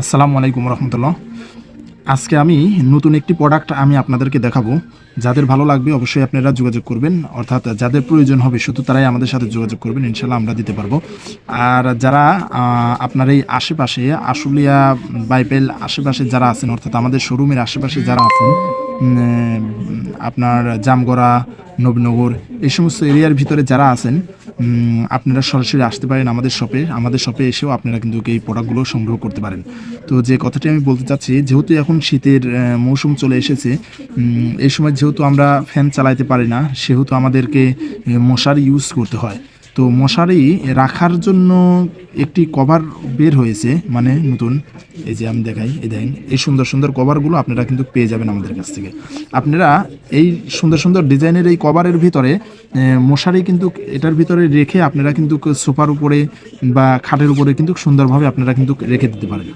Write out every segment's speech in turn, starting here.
আসসালামু আলাইকুম রহমতুল্লাহ। আজকে আমি নতুন একটি প্রোডাক্ট আমি আপনাদেরকে দেখাবো। যাদের ভালো লাগবে অবশ্যই আপনারা যোগাযোগ করবেন। অর্থাৎ যাদের প্রয়োজন হবে শুধু তারাই আমাদের সাথে যোগাযোগ করবেন। ইনশাল্লাহ আমরা দিতে পারব। আর যারা আপনার এই আশেপাশে আশুলিয়া, বাইপেল আশেপাশে যারা আছেন, অর্থাৎ আমাদের শোরুমের আশেপাশে যারা আছেন আপনার জামগড়া, নবীনগর, এই সমস্ত এরিয়ার ভিতরে যারা আছেন আপনারা সরাসরি আসতে পারেন আমাদের শপে। আমাদের শপে এসেও আপনারা কিন্তু এই প্রোডাক্টগুলো সংগ্রহ করতে পারেন। তো যে কথাটি আমি বলতে চাচ্ছি, যেহেতু এখন শীতের মৌসুম চলে এসেছে এই সময় যেহেতু আমরা ফ্যান চালাইতে পারি না, সেহেতু আমাদেরকে মশার ইউজ করতে হয়। তো মশারি রাখার জন্য একটি কভার বের হয়েছে মানে নতুন। এই যে আমি দেখাই, এই দেখেন, এই সুন্দর সুন্দর কভারগুলো আপনারা কিন্তু পেয়ে যাবেন আমাদের কাছ থেকে। আপনারা এই সুন্দর সুন্দর ডিজাইনের এই কভারের ভিতরে মশারি কিন্তু এটার ভিতরে রেখে আপনারা কিন্তু সোফার উপরে বা খাটের উপরে কিন্তু সুন্দরভাবে আপনারা কিন্তু রেখে দিতে পারেন।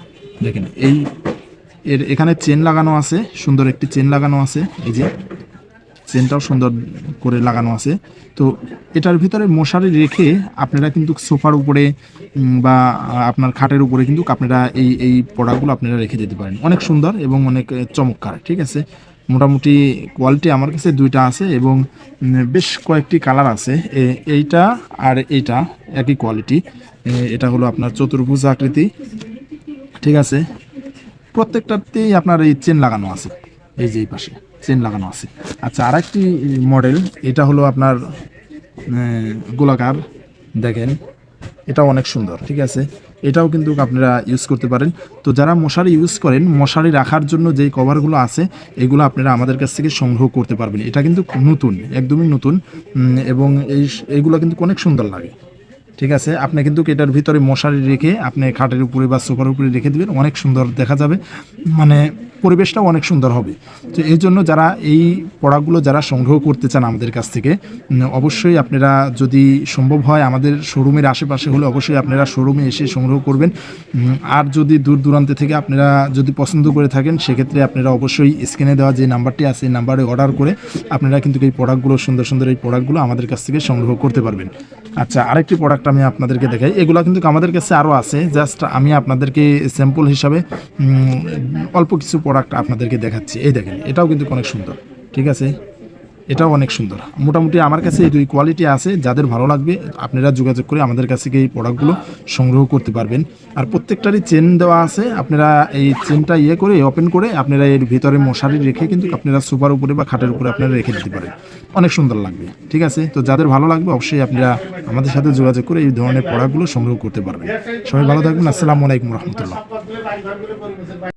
দেখেন, এই এর এখানে চেন লাগানো আছে, সুন্দর একটি চেন লাগানো আছে, এই যে। চেনটাও সুন্দর করে লাগানো আছে। তো এটার ভিতরে মশারি রেখে আপনারা কিন্তু সোফার উপরে বা আপনার খাটের উপরে কিন্তু আপনারা এই এই প্রোডাক্টগুলো আপনারা রেখে দিতে পারেন। অনেক সুন্দর এবং অনেক চমৎকার, ঠিক আছে? মোটামুটি কোয়ালিটি আমার কাছে দুইটা আছে এবং বেশ কয়েকটি কালার আছে। এইটা আর এইটা একই কোয়ালিটি। এটা হলো আপনার চতুর্ভুজ আকৃতি, ঠিক আছে? প্রত্যেকটাতেই আপনার এই চেন লাগানো আছে, এই যে এই পাশে। চেন লাগানো আছে। আচ্ছা আর একটি মডেল এটা হলো আপনার গোলাকার। দেখেন, এটাও অনেক সুন্দর, ঠিক আছে? এটাও কিন্তু আপনারা ইউজ করতে পারেন। তো যারা মশারি ইউজ করেন, মশারি রাখার জন্য যেই কভারগুলো আছে, এগুলো আপনারা আমাদের কাছ থেকে সংগ্রহ করতে পারবেন। এটা কিন্তু নতুন, একদমই নতুন এবং এই এইগুলো কিন্তু অনেক সুন্দর লাগে। ঠিক আছে? আপনি কিন্তু এটার ভিতরে মশারি রেখে আপনি খাটের উপরে বা সোফার উপরে রেখে দেবেন, অনেক সুন্দর দেখা যাবে। মানে পরিবেশটাও অনেক সুন্দর হবে। তো এই জন্য যারা এই পড়াগুলো যারা সংগ্রহ করতে চান আমাদের কাছ থেকে অবশ্যই আপনারা যদি সম্ভব হয় আমাদের শোরুমের আশেপাশে হলে অবশ্যই আপনারা শোরুমে এসে সংগ্রহ করবেন। আর যদি দূর দূরান্ত থেকে আপনারা যদি পছন্দ করে থাকেন, সেক্ষেত্রে আপনারা অবশ্যই স্ক্রিনে দেওয়া যে নাম্বারটি আছে, এই নাম্বারে অর্ডার করে আপনারা কিন্তু এই প্রোডাক্টগুলো সুন্দর সুন্দর এই প্রোডাক্টগুলো আমাদের কাছ থেকে সংগ্রহ করতে পারবেন। আচ্ছা আরেকটি প্রোডাক্ট আমি আপনাদেরকে দেখাই। এগুলো কিন্তু আমাদের কাছে আরও আছে। জাস্ট আমি আপনাদেরকে স্যাম্পল হিসাবে অল্প কিছু প্রোডাক্ট আপনাদেরকে দেখাচ্ছি। এই দেখেন, এটাও কিন্তু অনেক সুন্দর, ঠিক আছে? এটাও অনেক সুন্দর। মোটামুটি আমার কাছে এই দুই কোয়ালিটি আছে, যাদের ভালো লাগবে, আপনারা যোগাযোগ করে আমাদের কাছ থেকে এই প্রোডাক্টগুলো সংগ্রহ করতে পারবেন। আর প্রত্যেকটারই চেন দেওয়া আছে, আপনারা এই চেনটা ইয়ে করে ওপেন করে আপনারা এর ভিতরে মশারি রেখে কিন্তু আপনারা সোফার উপরে বা খাটের উপরে আপনারা রেখে দিতে পারেন। অনেক সুন্দর লাগবে, ঠিক আছে? তো যাদের ভালো লাগবে, অবশ্যই আপনারা আমাদের সাথে যোগাযোগ করে এই ধরনের প্রোডাক্টগুলো সংগ্রহ করতে পারবেন। সবাই ভালো থাকবেন, আসসালামু আলাইকুম রহমতুল্লাহ।